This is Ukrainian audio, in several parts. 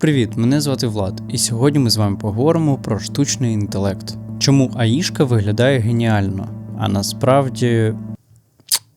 Привіт, мене звати Влад, і сьогодні ми з вами поговоримо про штучний інтелект. Чому Аїшка виглядає геніально, а насправді.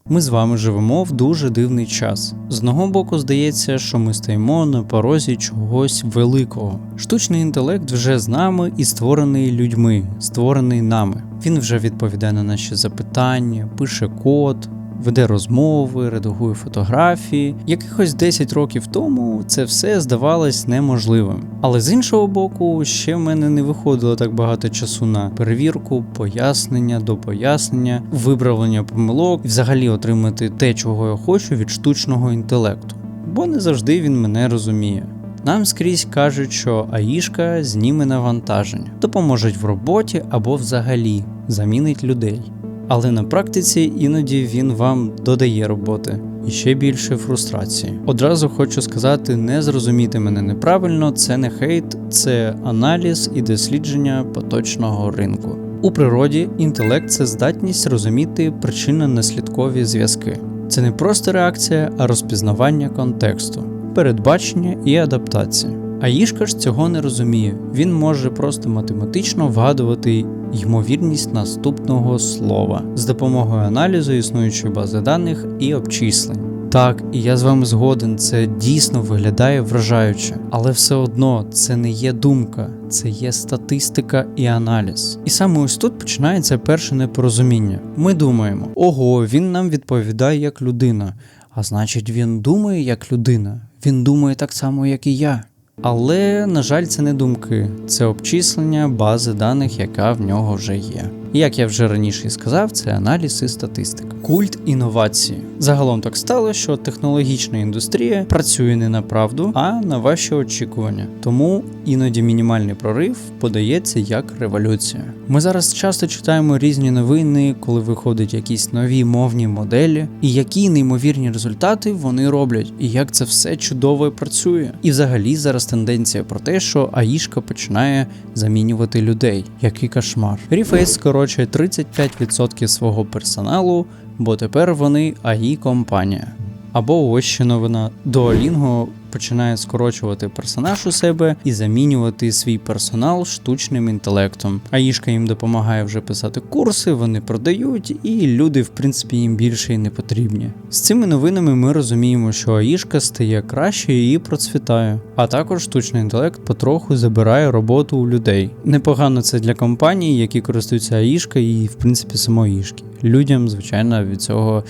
Ми з вами живемо в дуже дивний час. З одного боку, здається, що ми стоїмо на порозі чогось великого. Штучний інтелект вже з нами і створений людьми, створений нами. Він вже відповідає на наші запитання, пише код, веде розмови, редагує фотографії. Якихось 10 років тому це все здавалось неможливим. Але з іншого боку, ще в мене не виходило так багато часу на перевірку, пояснення до пояснення, виправлення помилок і взагалі отримати те, чого я хочу від штучного інтелекту. Бо не завжди він мене розуміє. Нам скрізь кажуть, що Аїшка зніме навантаження, допоможуть в роботі або взагалі замінить людей. Але на практиці іноді він вам додає роботи і ще більше фрустрації. Одразу хочу сказати, не зрозуміти мене неправильно, це не хейт, це аналіз і дослідження поточного ринку. У природі інтелект це здатність розуміти причинно-наслідкові зв'язки. Це не просто реакція, а розпізнавання контексту, передбачення і адаптація. А Їшка ж цього не розуміє. Він може просто математично вгадувати ймовірність наступного слова з допомогою аналізу існуючої бази даних і обчислень. Так, і я з вами згоден, це дійсно виглядає вражаюче, але все одно це не є думка, це є статистика і аналіз. І саме ось тут починається перше непорозуміння. Ми думаємо, ого, він нам відповідає як людина, а значить, він думає як людина, він думає так само, як і я. Але, на жаль, це не думки, це обчислення бази даних, яка в нього вже є. Як я вже раніше і сказав, це аналіз і статистика. Культ інновації. Загалом так стало, що технологічна індустрія працює не на правду, а на ваші очікування. Тому іноді мінімальний прорив подається як революція. Ми зараз часто читаємо різні новини, коли виходять якісь нові мовні моделі, і які неймовірні результати вони роблять, і як це все чудово працює. І взагалі зараз тенденція про те, що Аїшка починає замінювати людей. Який кошмар. Ріфейс скорочує 35% свого персоналу, бо тепер вони АІ компанія. Або ось ще новина. Duolingo починає скорочувати персонаж у себе і замінювати свій персонал штучним інтелектом. Аїшка їм допомагає вже писати курси, вони продають, і люди, в принципі, їм більше і не потрібні. З цими новинами ми розуміємо, що Аїшка стає краще і процвітає. А також штучний інтелект потроху забирає роботу у людей. Непогано це для компаній, які користуються Аїшка і, в принципі, самої Аїшки. Людям, звичайно, від цього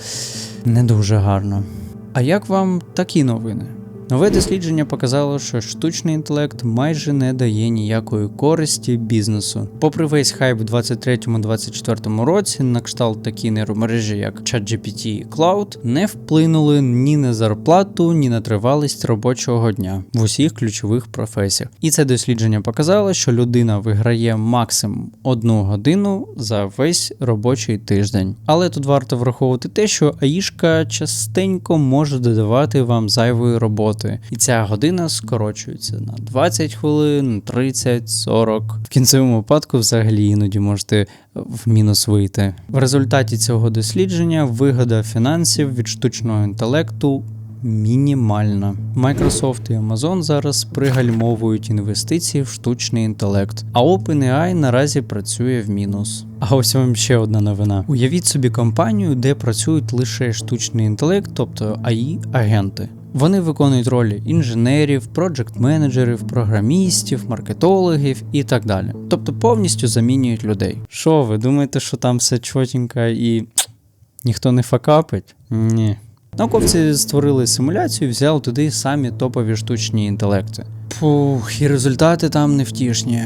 не дуже гарно. А як вам такі новини? Нове дослідження показало, що штучний інтелект майже не дає ніякої користі бізнесу. Попри весь хайп в 23-24 році, на кшталт такі нейромережі, як ChatGPT і Cloud, не вплинули ні на зарплату, ні на тривалість робочого дня в усіх ключових професіях. І це дослідження показало, що людина виграє максимум одну годину за весь робочий тиждень. Але тут варто враховувати те, що Аїшка частенько може додавати вам зайвої роботи, і ця година скорочується на 20 хвилин, 30, 40. В кінцевому випадку взагалі іноді можете в мінус вийти. В результаті цього дослідження вигода фінансів від штучного інтелекту. Мінімальна. Microsoft і Amazon зараз пригальмовують інвестиції в штучний інтелект, а OpenAI наразі працює в мінус. А ось вам ще одна новина. Уявіть собі компанію, де працюють лише штучний інтелект, тобто AI агенти. Вони виконують ролі інженерів, проджект-менеджерів, програмістів, маркетологів і так далі. Тобто повністю замінюють людей. Що ви думаєте, що там все чотенько і ніхто не факапить? Ні. Науковці створили симуляцію і взяли туди самі топові штучні інтелекти. Пух, і результати там невтішні.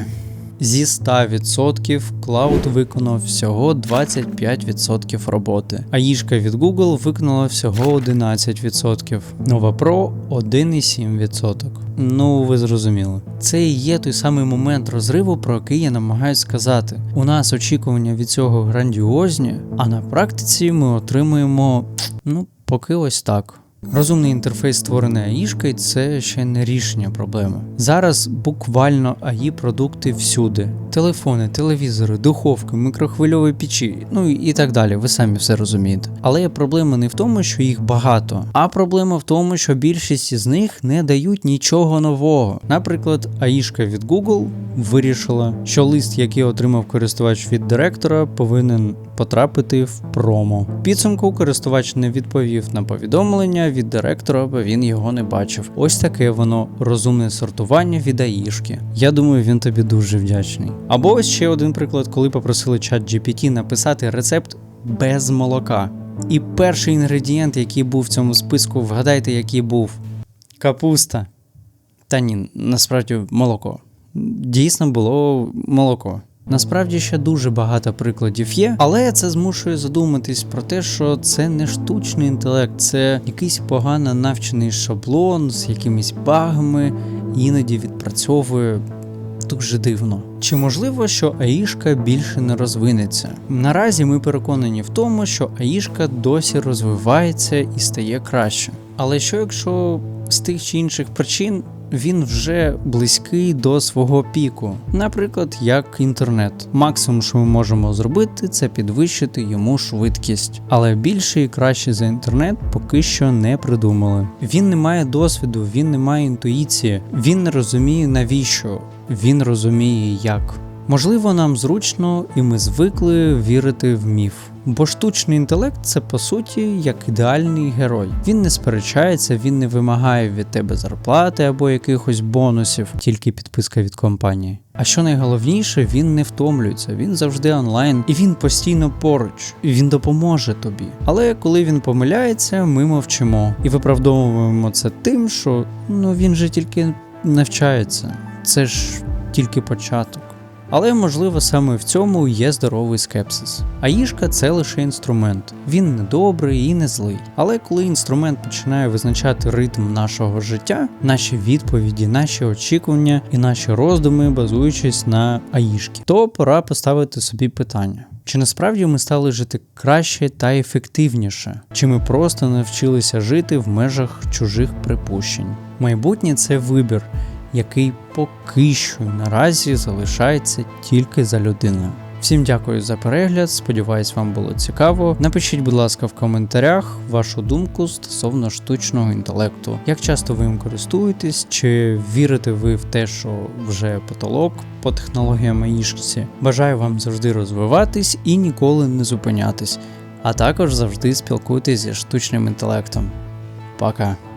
Зі 100% Cloud виконав всього 25% роботи, а їжка від Google виконала всього 11%. Nova Pro 1,7%. Ну, ви зрозуміли. Це і є той самий момент розриву, про який я намагаюсь сказати. У нас очікування від цього грандіозні, а на практиці ми отримуємо, ну, поки ось так. Розумний інтерфейс створений АІшкою – це ще не рішення проблеми. Зараз буквально АІ продукти всюди: телефони, телевізори, духовки, мікрохвильові печі, ну і так далі. Ви самі все розумієте. Але проблема не в тому, що їх багато, а проблема в тому, що більшість із них не дають нічого нового. Наприклад, АІшка від Google вирішила, що лист, який отримав користувач від директора, повинен потрапити в промо. В Підсумку користувач не відповів на повідомлення від директора, бо він його не бачив. Ось таке воно розумне сортування від АІшки. Я думаю, він тобі дуже вдячний. Або ось ще один приклад, коли попросили чат GPT написати рецепт без молока. І перший інгредієнт, який був в цьому списку, вгадайте, який був капуста. Та ні, насправді молоко. Дійсно було молоко. Насправді ще дуже багато прикладів є, але це змушує задуматись про те, що це не штучний інтелект, це якийсь погано навчений шаблон з якимись багами, іноді відпрацьовує дуже дивно. Чи можливо, що АІшка більше не розвинеться? Наразі ми переконані в тому, що АІшка досі розвивається і стає краще. Але що якщо з тих чи інших причин він вже близький до свого піку, наприклад, як інтернет. Максимум, що ми можемо зробити, це підвищити йому швидкість. Але більше і краще за інтернет поки що не придумали. Він не має досвіду, він не має інтуїції, він не розуміє навіщо, він розуміє як. Можливо, нам зручно, і ми звикли вірити в міф. Бо штучний інтелект це по суті як ідеальний герой. Він не сперечається, він не вимагає від тебе зарплати або якихось бонусів, тільки підписка від компанії. А що найголовніше, він не втомлюється, він завжди онлайн і він постійно поруч, він допоможе тобі. Але коли він помиляється, ми мовчимо і виправдовуємо це тим, що ну він же тільки навчається, це ж тільки початок. Але можливо саме в цьому є здоровий скепсис. Аїшка це лише інструмент. Він не добрий і не злий. Але коли інструмент починає визначати ритм нашого життя, наші відповіді, наші очікування і наші роздуми, базуючись на аїшки, то пора поставити собі питання. Чи насправді ми стали жити краще та ефективніше? Чи ми просто навчилися жити в межах чужих припущень? Майбутнє це вибір, який поки що наразі залишається тільки за людиною. Всім дякую за перегляд. Сподіваюсь, вам було цікаво. Напишіть, будь ласка, в коментарях вашу думку стосовно штучного інтелекту. Як часто ви їм користуєтесь, чи вірите ви в те, що вже потолок по технологіям Аїшці? Бажаю вам завжди розвиватись і ніколи не зупинятись, а також завжди спілкуйтесь зі штучним інтелектом. Пока!